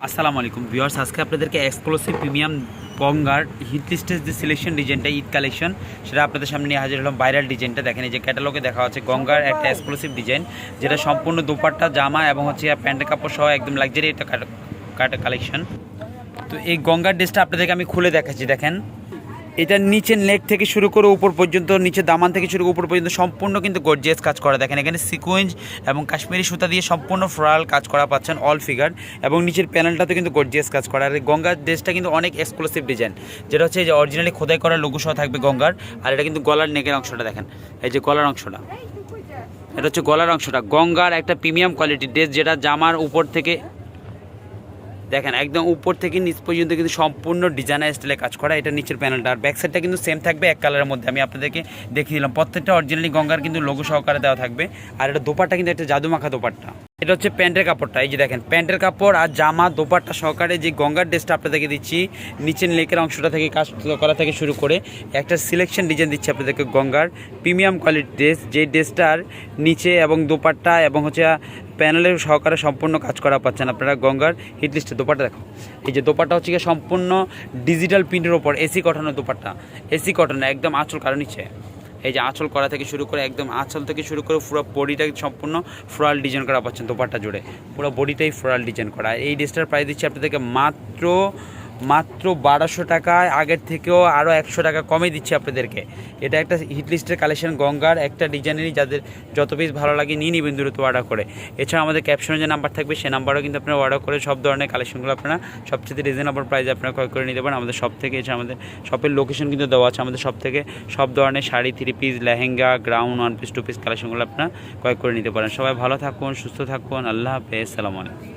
আসসালামু আলাইকুম ভিউয়ার্স আজকে আপনাদেরকে এক্সক্লুসিভ প্রিমিয়াম গঙ্গার হিট লিস্টের যে সিলেকশন ডিজাইনটা ঈদ কালেকশন সেটা আপনাদের সামনে নিয়ে হাজির হলাম ভাইরাল ডিজাইনটা দেখেন এই যে ক্যাটালগে দেখা হচ্ছে গঙ্গার একটা এক্সক্লুসিভ ডিজাইন যেটা সম্পূর্ণ দুপাট্টা জামা এবং হচ্ছে প্যান্টের কাপড় সহ একদম লাক্সারি একটা কাটা কালেকশন তো এই গঙ্গার ড্রেসটা আপনাদেরকে আমি খুলে দেখাচ্ছি দেখেন। এটা নিচের নেক থেকে শুরু করে উপর পর্যন্ত নিচে দামান থেকে শুরু করে উপর পর্যন্ত সম্পূর্ণ কিন্তু গর্জিয়াস কাজ করা। দেখেন এখানে সিকোয়েন্স এবং কাশ্মীরি সুতা দিয়ে সম্পূর্ণ ফ্রাল কাজ করা পাচ্ছেন অল ফিগার এবং নিচের প্যানেলটাতে কিন্তু গর্জিয়াস কাজ করা। আর এই গঙ্গার ড্রেসটা কিন্তু অনেক এক্সক্লুসিভ ডিজাইন যেটা হচ্ছে এই যে অরিজিনালি খোদাই করা লোগো সহ থাকবে গঙ্গার আর এটা কিন্তু গলার নেকের অংশটা দেখেন এই যে গলার অংশটা। এটা হচ্ছে গলার অংশটা। গঙ্গার একটা প্রিমিয়াম কোয়ালিটির ড্রেস যেটা জামার উপর থেকে দেখেন, একদম উপর থেকে নিচ পর্যন্ত কিন্তু সম্পূর্ণ ডিজাইনার স্টাইলে কাজ করা, এটা নিচের প্যানেলটা আর ব্যাক সাইডটা কিন্তু সেম থাকবে, এক কালারের মধ্যে। আমি আপনাদেরকে দেখিয়ে দিলাম, প্রত্যেকটা অরিজিনালি গঙ্গার কিন্তু লঘু সহকারে দেওয়া থাকবে। আর এটা দোপারটা কিন্তু একটা জাদু মাখা দোপাট্টা। এটা হচ্ছে প্যান্টের কাপড়টা, এই যে দেখেন, প্যান্টের কাপড় আর জামা দোপাট্টা সহকারে যে গঙ্গার ড্রেসটা আপনাদেরকে দিচ্ছি, নিচের লেকের অংশটা থেকে কাজ করা থেকে শুরু করে একটা সিলেকশন ডিজাইন দিচ্ছি আপনাদেরকে গঙ্গার প্রিমিয়াম কোয়ালিটির ড্রেস যে ড্রেসটার নিচে এবং দোপাট্টা এবং হচ্ছে প্যানেলের সহকারে সম্পূর্ণ কাজ করা পাচ্ছেন আপনারা গঙ্গার হিট লিস্টে দোপাট্টা দেখো, এই যে দোপাট্টা হচ্ছে সম্পূর্ণ ডিজিটাল প্রিন্টের ওপর এসি কটনের দোপাট্টা এসি কটন একদম আঁচল কারও নিচে। এই যে আঁচল করা থেকে শুরু করে একদম আঁচল থেকে শুরু করে পুরো বডিটা সম্পূর্ণ ফ্লোরাল ডিজাইন করা পাচ্ছেন, দোপাট্টা জুড়ে। পুরো বডিটাই ফ্লোরাল ডিজাইন করা। এই ড্রেসটার প্রাইস দিচ্ছি আপনাদেরকে মাত্র মাত্র বারোশো টাকায়, আগের থেকেও আরও একশো টাকা কমে দিচ্ছি আপনাদেরকে। এটা একটা হিট লিস্টের কালেকশন গঙ্গার একটা ডিজাইনেরই যাদের যত পিস ভালো লাগে নিয়ে নিবেন দ্রুত অর্ডার করে। এছাড়া আমাদের ক্যাপশনে যে নাম্বার থাকবে সে নাম্বারও কিন্তু আপনারা অর্ডার করে সব ধরনের কালেকশনগুলো আপনারা সবচেয়ে রিজনেবল প্রাইসে আপনারা ক্রয় করে নিতে পারেন। আমাদের সব থেকে এছাড়া আমাদের শপের লোকেশন কিন্তু দেওয়া আছে। আমাদের সব থেকে সব ধরনের sari three piece lehenga ground one piece two piece কালেকশনগুলো আপনারা ক্রয় করে নিতে পারেন। সবাই ভালো থাকুন, সুস্থ থাকুন। আল্লাহ হাফেজ। সালাম আলাইকুম।